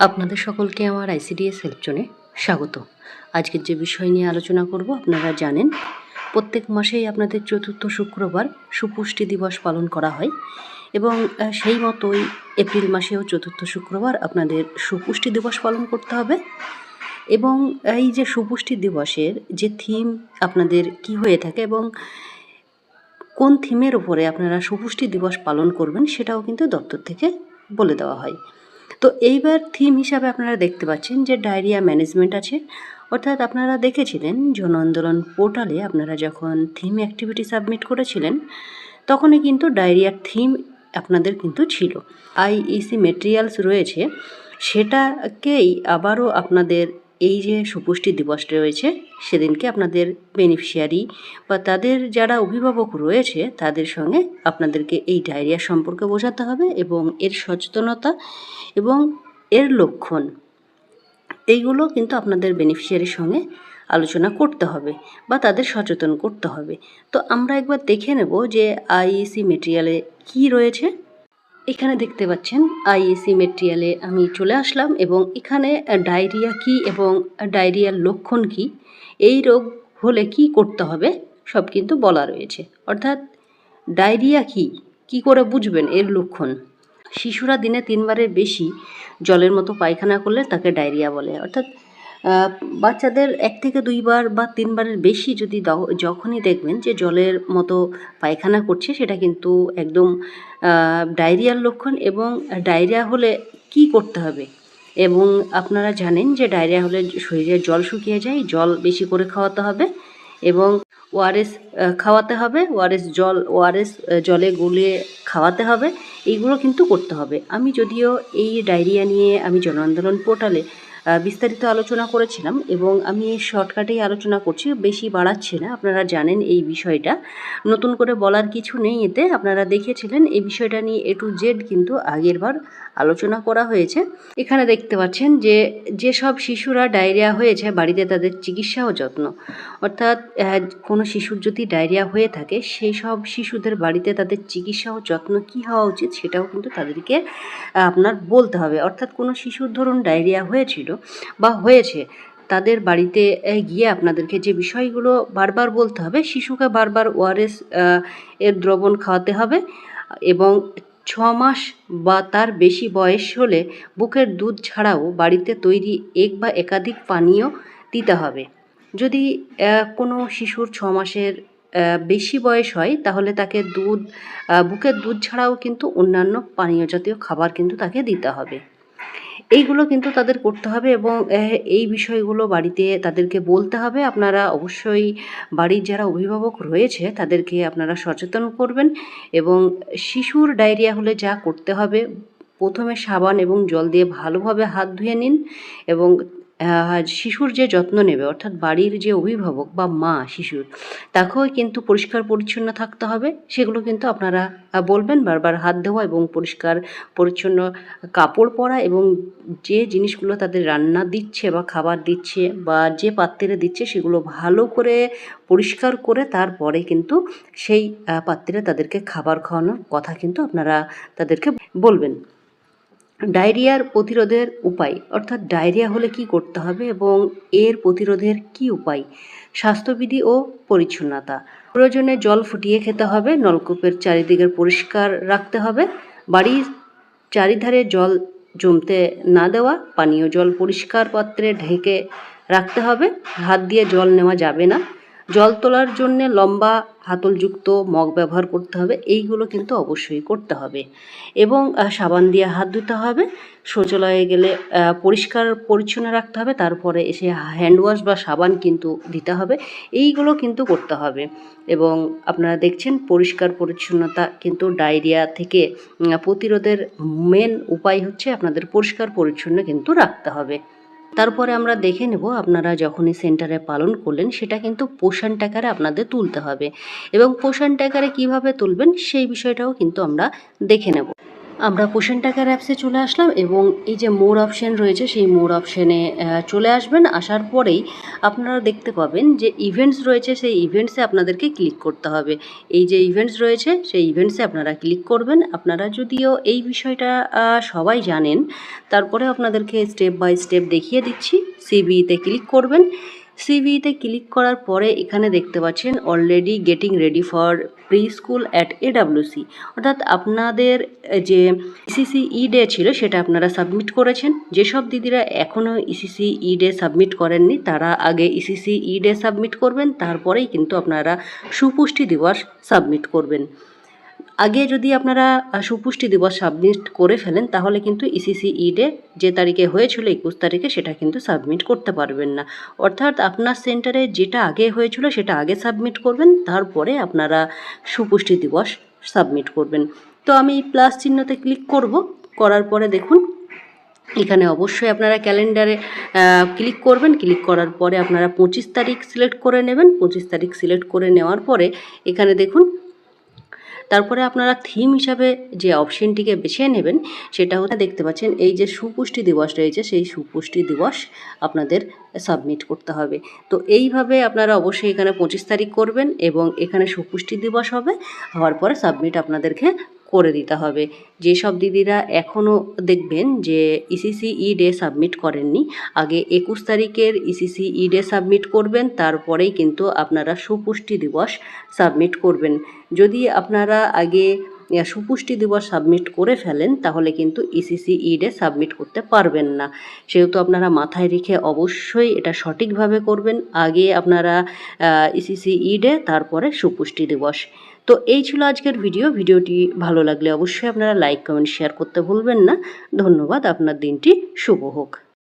আপনাদের সকলকে আমার আইসিডিএস হেল্পজনে স্বাগত। আজকের যে বিষয় নিয়ে আলোচনা করব, আপনারা জানেন, প্রত্যেক মাসেই আপনাদের চতুর্থ শুক্রবার সুপুষ্টি দিবস পালন করা হয় এবং সেই মতোই এপ্রিল মাসেও চতুর্থ শুক্রবার আপনাদের সুপুষ্টি দিবস পালন করতে হবে এবং এই যে সুপুষ্টি দিবসের যে থিম আপনাদের কি হয়ে থাকে এবং কোন থিমের উপরে আপনারা সুপুষ্টি দিবস পালন করবেন সেটাও কিন্তু দপ্তর থেকে বলে দেওয়া হয়। তো এইবার থিম হিসাবে আপনারা দেখতে পাচ্ছেন যে ডায়রিয়া ম্যানেজমেন্ট আছে। অর্থাৎ আপনারা দেখেছিলেন জন আন্দোলন পোর্টালে আপনারা যখন থিম অ্যাক্টিভিটি সাবমিট করেছিলেন, তখনই কিন্তু ডায়রিয়ার থিম আপনাদের কিন্তু ছিল। আইইসি মেটেরিয়ালস রয়েছে, সেটাকেই আবারও আপনাদের এই যে সুপুষ্টি দিবসটা রয়েছে, সেদিনকে আপনাদের বেনিফিশিয়ারি বা তাদের যারা অভিভাবক রয়েছে, তাদের সঙ্গে আপনাদেরকে এই ডায়রিয়া সম্পর্কে বোঝাতে হবে এবং এর সচেতনতা এবং এর লক্ষণ। এইগুলো কিন্তু আপনাদের বেনিফিশিয়ারির সঙ্গে আলোচনা করতে হবে বা তাদের সচেতন করতে হবে। তো আমরা একবার দেখে নেব যে আইইসি মেটেরিয়ালে কি রয়েছে। এখানে দেখতে পাচ্ছেন আইএসি মেটেরিয়ালে আমি চলে আসলাম এবং এখানে ডায়রিয়া কি এবং ডায়রিয়ার লক্ষণ কি, এই রোগ হলে কি করতে হবে সব কিন্তু বলা রয়েছে। অর্থাৎ ডায়রিয়া কি কি করে বুঝবেন এর লক্ষণ? শিশুরা দিনে তিনবারের বেশি জলের মতো পায়খানা করলে তাকে ডায়রিয়া বলে। অর্থাৎ বাচ্চাদের এক থেকে দুইবার বা তিনবারের বেশি যদি যখনই দেখবেন যে জলের মতো পায়খানা করছে, সেটা কিন্তু একদম ডায়রিয়ার লক্ষণ এবং ডায়রিয়া হলে কি করতে হবে? এবং আপনারা জানেন যে ডায়রিয়া হলে শরীরে জল শুকিয়ে যায়, জল বেশি করে খাওয়াতে হবে এবং ওআরএস খাওয়াতে হবে ওআরএস জল ওআরএস জলে গুলিয়ে খাওয়াতে হবে, এইগুলো কিন্তু করতে হবে। আমি যদিও এই ডায়রিয়া নিয়ে আমি জন আন্দোলন পোর্টালে বিস্তারিত আলোচনা করেছিলাম এবং আমি শর্টকাটেই আলোচনা করছি, বেশি বাড়াচ্ছি না। আপনারা জানেন এই বিষয়টা। নতুন করে বলার কিছু নেই এতে। আপনারা দেখেছিলেন এই বিষয়টা নিয়ে এ টু জেড কিন্তু আগেরবার আলোচনা করা হয়েছে। এখানে দেখতে পাচ্ছেন যে যেসব শিশুরা ডায়রিয়া হয়েছে, বাড়িতে তাদের চিকিৎসা ও যত্ন। অর্থাৎ কোনো শিশুর যদি ডায়রিয়া হয়ে থাকে, সেই সব শিশুদের বাড়িতে তাদের চিকিৎসা ও যত্ন কী হওয়া উচিত সেটাও কিন্তু তাদেরকে আপনার বলতে হবে। অর্থাৎ কোনো শিশুর ধরুন ডায়রিয়া হয়েছিল বা হয়েছে, তাদের বাড়িতে গিয়ে আপনাদেরকে যে বিষয়গুলো বারবার বলতে হবে, শিশুকে বারবার ওআরএস এর দ্রবণ খাওয়াতে হবে এবং ছ মাস বা তার বেশি বয়স হলে বুকের দুধ ছাড়াও বাড়িতে তৈরি এক বা একাধিক পানীয় দিতে হবে। যদি কোনো শিশুর ছ মাসের বেশি বয়স হয়, তাহলে তাকে দুধ বুকের দুধ ছাড়াও কিন্তু অন্যান্য পানীয় জাতীয় খাবার কিন্তু তাকে দিতে হবে। এইগুলো কিন্তু তাদের করতে হবে এবং এই বিষয়গুলো বাড়িতে তাদেরকে বলতে হবে। আপনারা অবশ্যই বাড়ির যারা অভিভাবক রয়েছে, তাদেরকে আপনারা সচেতন করবেন এবং শিশুর ডায়রিয়া হলে যা করতে হবে, প্রথমে সাবান এবং জল দিয়ে ভালোভাবে হাত ধুয়ে নিন এবং শিশুর যে যত্ন নেবে, অর্থাৎ বাড়ির যে অভিভাবক বা মা শিশুর, তাকেও কিন্তু পরিষ্কার পরিচ্ছন্ন থাকতে হবে। সেগুলো কিন্তু আপনারা বলবেন, বারবার হাত ধোয়া এবং পরিষ্কার পরিচ্ছন্ন কাপড় পরা এবং যে জিনিসগুলো তাদের রান্না দিচ্ছে বা খাবার দিচ্ছে বা যে পাত্রে দিচ্ছে, সেগুলো ভালো করে পরিষ্কার করে তারপরে কিন্তু সেই পাত্রে তাদেরকে খাবার খাওয়ানোর কথা কিন্তু আপনারা তাদেরকে বলবেন। ডায়রিয়ার প্রতিরোধের উপায়, অর্থাৎ ডায়রিয়া হলে কি করতে হবে এবং এর প্রতিরোধের কি উপায়? স্বাস্থ্যবিধি ও পরিচ্ছন্নতা। প্রয়োজনে জল ফুটিয়ে খেতে হবে, নলকূপের চারিদিকের পরিষ্কার রাখতে হবে, বাড়ির চারিধারে জল জমতে না দেওয়া, পানীয় জল পরিষ্কার পাত্রে ঢেকে রাখতে হবে, হাত দিয়ে জল নেওয়া যাবে না। জল তোলার জন্য লম্বা হাতলযুক্ত মগ ব্যবহার করতে হবে। এইগুলো কিন্তু অবশ্যই করতে হবে। এবং সাবান দিয়ে হাত ধুতে হবে। শৌচালয়ে গেলে পরিষ্কার পরিচ্ছন্ন রাখতে হবে। তারপরে এসে হ্যান্ড ওয়াশ বা সাবান কিন্তু দিতে হবে। এইগুলো কিন্তু করতে হবে। এবং আপনারা দেখছেন পরিষ্কার পরিচ্ছন্নতা কিন্তু ডায়রিয়া থেকে প্রতিরোধের মেন উপায় হচ্ছে আপনাদের পরিষ্কার পরিচ্ছন্ন কিন্তু রাখতে হবে। তারপরে আমরা দেখে নেব আপনারা যখনই সেন্টারে পালন করলেন, সেটা কিন্তু পোষণ টাকারে আপনাদের তুলতে হবে। এবং পোষণ টাকারে কীভাবে তুলবেন, সেই বিষয়টাও কিন্তু আমরা দেখে নেব। আমরা পোষণ টাকার অ্যাপসে চলে আসলাম এবং এই যে মোর অপশন রয়েছে, সেই মোর অপশানে চলে আসবেন। আসার পরেই আপনারা দেখতে পাবেন যে ইভেন্টস রয়েছে, সেই ইভেন্টসে আপনাদেরকে ক্লিক করতে হবে। এই যে ইভেন্টস রয়েছে, সেই ইভেন্টসে আপনারা ক্লিক করবেন। আপনারা যদিও এই বিষয়টা সবাই জানেন তারপরে আপনাদেরকে স্টেপ বাই স্টেপ দেখিয়ে দিচ্ছি। সিবিতে ক্লিক করবেন। সিভিতে ক্লিক করার পরে এখানে দেখতে পাচ্ছেন already getting ready for preschool at AWC অর্থাৎ আপনাদের যে ইসিসি ই ডে ছিল সেটা আপনারা সাবমিট করেছেন। যেসব দিদিরা এখনও ইসিসি ই ডে সাবমিট করেননি, তারা আগে ইসিসি ই ডে সাবমিট করবেন, তারপরেই কিন্তু আপনারা সুপুষ্টি দিবস সাবমিট করবেন। আগে যদি আপনারা সুপুষ্টি দিবস সাবমিট করে ফেলেন, তাহলে কিন্তু ইসিসি ইডে যে তারিখে হয়েছিল, একুশ তারিখে, সেটা কিন্তু সাবমিট করতে পারবেন না। অর্থাৎ আপনার সেন্টারে যেটা আগে হয়েছিল, সেটা আগে সাবমিট করবেন, তারপরে আপনারা সুপুষ্টি দিবস সাবমিট করবেন। তো আমি প্লাস চিহ্নতে ক্লিক করব, করার পরে দেখুন, এখানে অবশ্যই আপনারা ক্যালেন্ডারে ক্লিক করবেন। ক্লিক করার পরে আপনারা পঁচিশ তারিখ সিলেক্ট করে নেবেন। পঁচিশ তারিখ সিলেক্ট করে নেওয়ার পরে এখানে দেখুন তারপরে আপনারা থিম হিসাবে যে অপশনটিকে বেছে নেবেন, সেটা হচ্ছে দেখতে পাচ্ছেন এই যে সুপুষ্টি দিবস রয়েছে, সেই সুপুষ্টি দিবস আপনাদের সাবমিট করতে হবে। তো এইভাবে আপনারা অবশ্যই এখানে পঁচিশ তারিখ করবেন এবং এখানে সুপুষ্টি দিবস হবে, হওয়ার পরে সাবমিট আপনাদেরকে করে দিতে হবে। যেসব দিদিরা এখনও দেখবেন যে ইসিসি ই ডে সাবমিট করেননি, আগে একুশ তারিখের ইসিসি ই ডে সাবমিট করবেন, তারপরেই কিন্তু আপনারা সুপুষ্টি দিবস সাবমিট করবেন। যদি আপনারা আগে সুপুষ্টি দিবস সাবমিট করে ফেলেন, তাহলে কিন্তু ইসিসি ইডে সাবমিট করতে পারবেন না। সেহেতু আপনারা মাথায় রেখে অবশ্যই এটা সঠিকভাবে করবেন। আগে আপনারা ইসিসি ইডে তারপরে সুপুষ্টি দিবস। তো এই ছিল আজকের ভিডিও। ভিডিওটি ভালো লাগলে অবশ্যই আপনারা লাইক, কমেন্ট, শেয়ার করতে ভুলবেন না। ধন্যবাদ, আপনার দিনটি শুভ হোক।